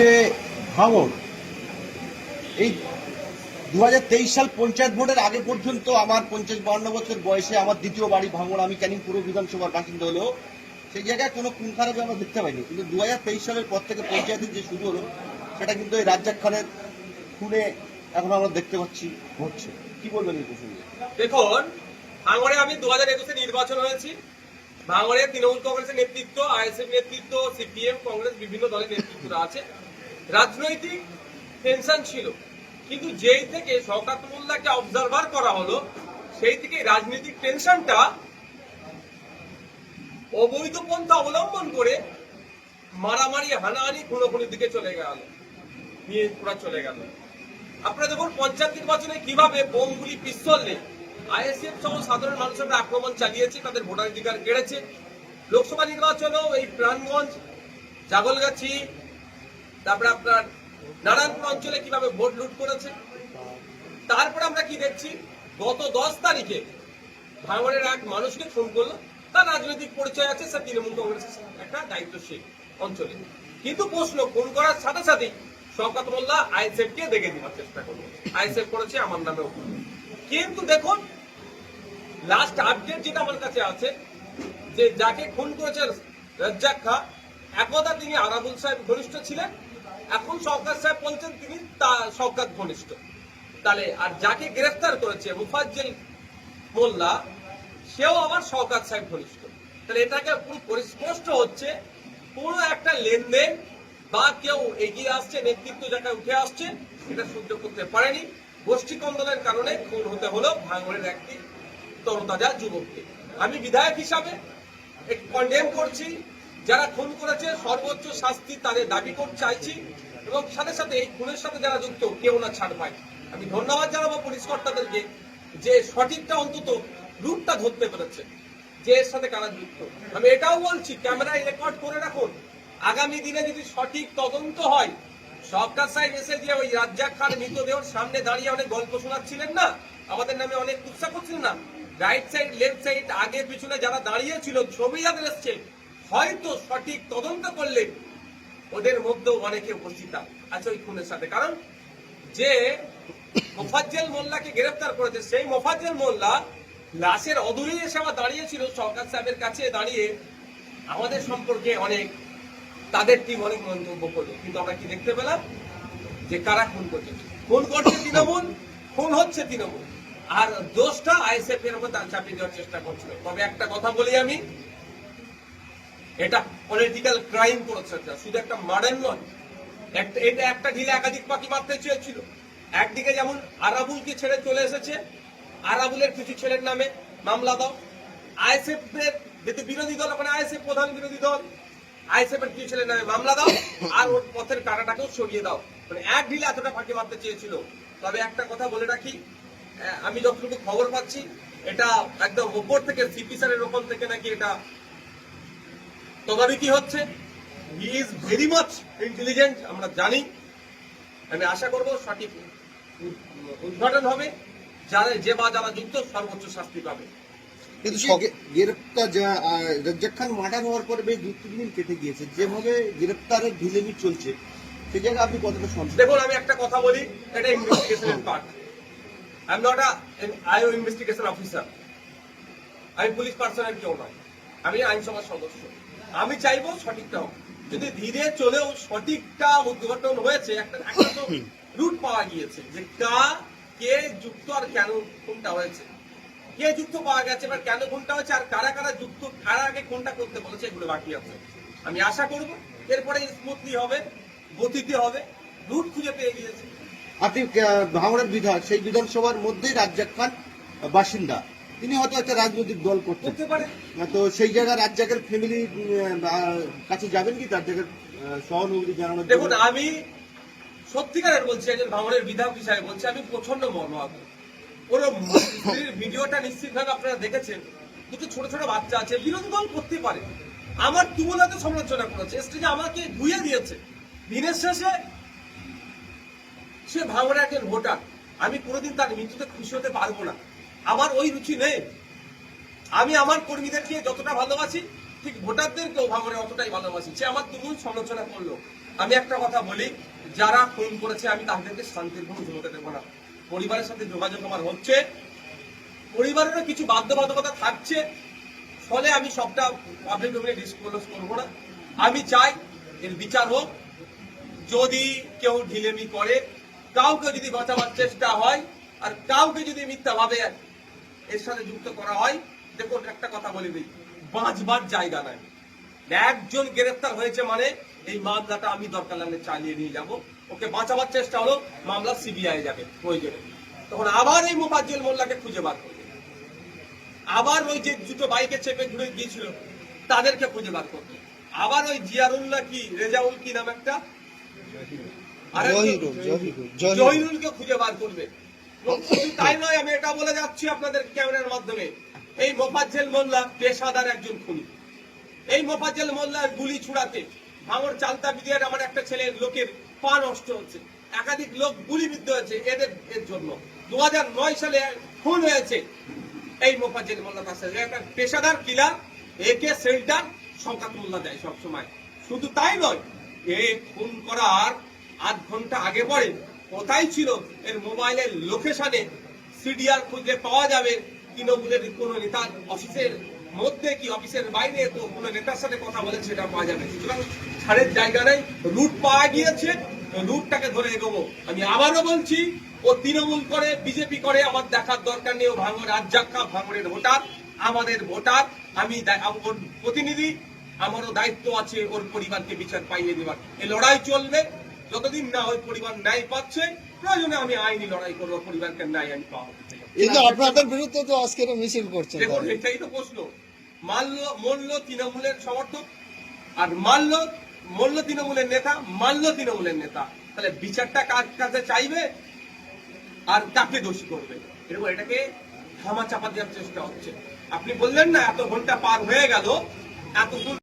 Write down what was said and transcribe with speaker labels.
Speaker 1: যে ভাঙন, এই দুহাজার তেইশ সাল পঞ্চায়েত ভোটের আগে পর্যন্ত আমার পঞ্চাশ বান্ন বছর বয়সে আমার দ্বিতীয় বাড়ি ভাঙন, আমি ক্যানিং পুরো বিধানসভার বাসিন্দা হলেও সেই জায়গায় কোনো খুন খারাপ আমরা দেখতে পাইনি। কিন্তু দুহাজার তেইশ সালের পর থেকে পঞ্চায়েতের যে শুরু হলো, সেটা কিন্তু এই রাজ্জাক খানের খুনে এখন আমরা দেখতে পাচ্ছি ঘটছে কি বলবেন এই প্রসঙ্গে?
Speaker 2: দেখুন ভাঙড়ে আমি দু হাজার একুশে নির্বাচন হয়েছি। ভাঙড়ে তৃণমূল কংগ্রেসের নেতৃত্ব, আইএসএফ নেতৃত্ব, সিপিএম, কংগ্রেস, বিভিন্ন দলের নেতৃত্বরা আছে। রাজনৈতিক টেনশন ছিল। কিন্তু যেই থেকে শওকাত মোল্লাকে অবজারভার করা হলো, সেই থেকে রাজনৈতিক টেনশনটা অবৈধ পন্থা অবলম্বন করে মারামারি, হানাহানি, খুনোখুনির দিকে চলে গেল। নিয়ে পুরা চলে গেল। আপনারা দেখুন, পঞ্চায়েত নির্বাচনে কীভাবে বোমগুলি পিস্তলে আইএসএফ সহ সাধারণ মানুষের আক্রমণ চালিয়েছে, তাদের ভোটাধিকার কেড়েছে। লোকসভা নির্বাচনেও এই প্রাণগঞ্জ, জাগলগাছি, তারপরে আপনার নারায়ণপুর অঞ্চলে কীভাবে ভোট লুট করেছে, তারপরে আমরা কি দেখছি? গত দশ তারিখে ভাঙড়ের এক মানুষকে ফোন করল। তার রাজনৈতিক পরিচয় আছে, সে তৃণমূল কংগ্রেসের একটা দায়িত্বশীল অঞ্চলে। কিন্তু প্রশ্ন, খুন করার সাথে সাথেই শওকাত মোল্লা আইএসএফ কে দেখে দেওয়ার চেষ্টা করল। আইএসএফ করেছে, আমার নামেও কিন্তু দেখুন লাস্ট আপডেট যেটা আমার কাছে আছে, যে যাকে খুন করেছে রাজ্জাক খা, একদা তিনি আরাবুল সাহেব ঘনিষ্ঠ ছিলেন। এখন সরকার সাহেব বলছেন তিনি তা, সরকার ঘনিষ্ঠ। তাহলে, আর যাকে গ্রেফতার করেছে মুফাজ্জেল মোল্লা, সেও আবার সরকার সাহেব ঘনিষ্ঠ। তাহলে এটাকে পুরো পরিস্পষ্ট হচ্ছে, পুরো একটা লেনদেন বা কেউ এগিয়ে আসছে, নেতৃত্ব জায়গায় উঠে আসছে, এটা সহ্য করতে পারেনি। গোষ্ঠী কন্দলের কারণে খুন হতে হলো, ভাঙড়ের একটি তরতাজা যুবককে। আমি বিধায়ক হিসাবে কন্ডেম করছি, যারা খুন করেছে, সর্বোচ্চ শাস্তি তাদের দাবি করতে চাইছি এবং সাথে সাথে এই খুনের সাথে যারা যুক্ত, কেউ না ছাড় পায়। আমি ধন্যবাদ জানাব পুলিশ কর্তাদেরকে যে সঠিকটা অন্তত রূপটা ধরতে পেরেছে, যে এর সাথে কারা যুক্ত। আমি এটাও বলছি, ক্যামেরায় রেকর্ড করে রাখুন। আগামী দিনে যদি সঠিক তদন্ত হয় সরকার সাহেব এসে যে ওই রাজ্জাক খান মৃতদেহর সামনে দাঁড়িয়ে অনেক গল্প শোনাচ্ছিলেন না? আমাদের নামে অনেক উৎসাহ করছিলেন না? রাইট সাইড লেফট সাইড আগে পিছনে যারা দাঁড়িয়ে ছিল ছবি যাদের এসছে, হয়তো সঠিক তদন্ত করলে ওদের মধ্যেও অনেকে উপস্থিত আছে ওই খুনের সাথে। কারণ যে মোফাজ্জেল মোল্লাকে গ্রেফতার করেছে, সেই মোফাজ্জেল মোল্লা লাশের অদূরে এসে আবার দাঁড়িয়েছিল, সরকার সাহেবের কাছে দাঁড়িয়ে আমাদের সম্পর্কে অনেক, তাদের টিম অনেক মন্তব্য করল। কিন্তু আমরা কি দেখতে পেলাম? যে কারা খুন করছে? খুন করছে তৃণমূল, খুন হচ্ছে তৃণমূল। আর দোষটা আইএসএফ এর উপর চাপিয়ে দেওয়ার চেষ্টা করছিল। তবে একটা কথা বলি আমি, এটা পলিটিক্যাল ক্রাইম করেছে শুধু একটা মার্ডার নয়, একটা এটা একটা ঢিলে একাধিক পাখি মারতে চেয়েছিল। একদিকে যেমন আরাবুলকে ছেড়ে চলে এসেছে, আরাবুলের কিছু ছেলের নামে মামলা দাও। আইএসএফ এর যেহেতু বিরোধী দল, ওখানে আইএসএফ প্রধান বিরোধী দল আইএসএফ এর কিছু ছেলের নামে মামলা দাও আর ওর পথের কাটাটাকেও সরিয়ে দাও। মানে এক ঢিলে এতটা ফাঁকি মারতে চেয়েছিল। তবে একটা কথা বলে রাখি আমি যতটুকু খবর পাচ্ছি এটা একদম উপর থেকে সিপি স্যারের ওপর থেকে নাকি এটা তদারকি হচ্ছে। He is very much intelligent আমরা জানি। আমি আশা করব সঠিক উদ্ঘাটন হবে। যারা যে বা যারা যুক্ত সর্বোচ্চ শাস্তি পাবে।
Speaker 1: কিন্তু গ্রেপ্তার রাজ্জাক খান মার্ডার হওয়ার পরে বেশ দু তিন দিন কেটে গিয়েছে। যেভাবে গ্রেপ্তারের ঢিলেমি চলছে সেই জায়গায় আপনি কতটা
Speaker 2: দেখুন আমি একটা কথা বলি এটা ইনভেস্টিগেশনের part I am not I investigation officer আমি পুলিশ পার্সনের কেউ নয়। আমি আইনসভার সদস্য। আমি চাইব সঠিকটা হোক। যদি ধীরে চলেও সঠিকটা উদ্ঘাটন হয়েছে একটা একটা তো রুট পাওয়া গিয়েছে যে কা কে যুক্ত আর কেন কোনটা হয়েছে। কে যুক্ত পাওয়া গেছে এবার কেন কোনটা হয়েছে আর কারা কারা যুক্ত কারা আগে কোনটা করতে বলেছে এগুলো বাকি আছে। আমি আশা করব এরপরে স্মুথলি হবে গতিতে হবে রুট খুঁজে পেয়ে গিয়েছে।
Speaker 1: আপনি আহ, ভাঙড়ের বিধায়ক সেই বিধানসভার মধ্যেই রাজ্জাক খান বাসিন্দা। তিনি হয়তো একটা রাজনৈতিক দল
Speaker 2: করতে পারে।
Speaker 1: তো সেই জায়গায় রাজ্জাকের ফ্যামিলি কাছে যাবেন কি? তার জায়গায় সহানুভূতি জানানোর
Speaker 2: দেখুন আমি সত্যিকারের বলছি একজন ভাঙনের বিধায়ক হিসাবে বলছি আমি প্রচণ্ড মর্মাহত। ওর ভিডিওটা নিশ্চিতভাবে আপনারা দেখেছেন। দুটো ছোট ছোট বাচ্চা আছে বিরোধী দল করতে পারে। আমার তুমুলাতে সমালোচনা করেছে। স্ত্রী আমাকে ধুয়ে দিয়েছে দিনের শেষে সে ভাঙনের একজন ভোটার। আমি কোনোদিন তার মৃত্যুতে খুশি হতে পারব না। আমার ওই রুচি নেই। আমি আমার কর্মীদেরকে যতটা ভালোবাসি, ঠিক ভোটারদেরকেও ভাঙনে অতটাই ভালোবাসি। সে আমার তুমুল সমালোচনা করল। আমি একটা কথা বলি, যারা খুন করেছে, আমি তাদেরকে শান্তির ঘুম ঘুমোতে দেবো না। পরিবারের সাথে যোগাযোগ আমার হচ্ছে। পরিবারেরও কিছু বাধ্যবাধকতা থাকছে। ফলে আমি সবটা পাবলিক ডোমেনে ডিসক্লোজ করব না। আমি চাই এর বিচার হোক। যদি কেউ ঢিলেমি করে কাউকে যদি বাঁচাবার চেষ্টা হয় আর কাউকে যদি মিথ্যা ভাবে এর সাথে যুক্ত করা হয়, দেখুন, একটা কথা বলে দিই, বাঁচবার জায়গা নাই। একজন গ্রেফতার হয়েছে মানে এই মামলাটা আমি দরকার লাগলে চালিয়ে নিয়ে যাব। ওকে বাঁচাবার চেষ্টা হলো, মামলা সিবিআই যাবে, প্রয়োজনে। তখন আবার এই মোফাজ্জল মোল্লাকে খুঁজে বার করবে। আবার ওই যে দুটো বাইকে চেপে ঘুরে গিয়েছিল, তাদেরকে খুঁজে বার করবে। আবার ওই জিয়ারুল্লাহ কি, রেজাউল কি নাম একটা? জহিরুলকে খুঁজে বার করবে। তাই নয় আমি এটা বলে যাচ্ছি আপনাদের ক্যামেরার মাধ্যমে। এই মোফাজ্জেল মোল্লা পেশাদার একজন খুনি। এই মোফাজ্জেল মোল্লার গুলি ছুড়াতে ভাঙর চালতা বিদিয়ার আমার একটা ছেলে লোকের পা নষ্ট হচ্ছে। একাধিক লোক গুলিবিদ্ধ হয়েছে এদের এর জন্য। দু হাজার নয় সালে খুন হয়েছে এই মোফাজ্জেল মোল্লা কাছে। একটা পেশাদার কিলার একে সেল্টার শওকাত মোল্লা দেয় সবসময়। শুধু তাই নয় এ খুন করার আধ ঘণ্টা আগে পরে কোথায় ছিল এর মোবাইলের লোকেশনে সিডিআর খুঁজলে পাওয়া যাবে তৃণমূলের কোন নেতার অফিসের মধ্যে কি অফিসের বাইরে কোন নেতার সাথে কথা বলে সেটা পাওয়া যাবে সুতরাং ছাড়ের জায়গা নেই, রুট পাওয়া গিয়েছে, রুটটাকে ধরে এগোবো। আমি আবারও বলছি, ও তৃণমূল করে, বিজেপি করে, আমার দেখার দরকার নেই, ও ভাঙর রাজ্জাক্কা ভাঙরের ভোটার, আমাদের ভোটার, আমি প্রতিনিধি, আমারও দায়িত্ব আছে ওর পরিবারকে বিচার পাইয়ে দেবার এই লড়াই চলবে যতদিন না ওই পরিবার ন্যায় পাচ্ছে প্রয়োজনে আমি আইনি লড়াই করব পরিবারকে ন্যায় আমি পাবো
Speaker 3: কিন্তু আপনাদের বিরুদ্ধে তো আজকের মিছিল করছেন
Speaker 2: দেখুন এটাই তো প্রশ্ন। মূল্য তৃণমূলের সমর্থক আর মূল্য তৃণমূলের নেতা মানল তৃণমূলের নেতা। তাহলে বিচারটা কার কাছে চাইবে আর কাকে দোষী করবে? এরকম এটাকে থামা চাপা দেওয়ার চেষ্টা হচ্ছে। আপনি বললেন না এত ঘণ্টা পার হয়ে গেল এতক্ষণ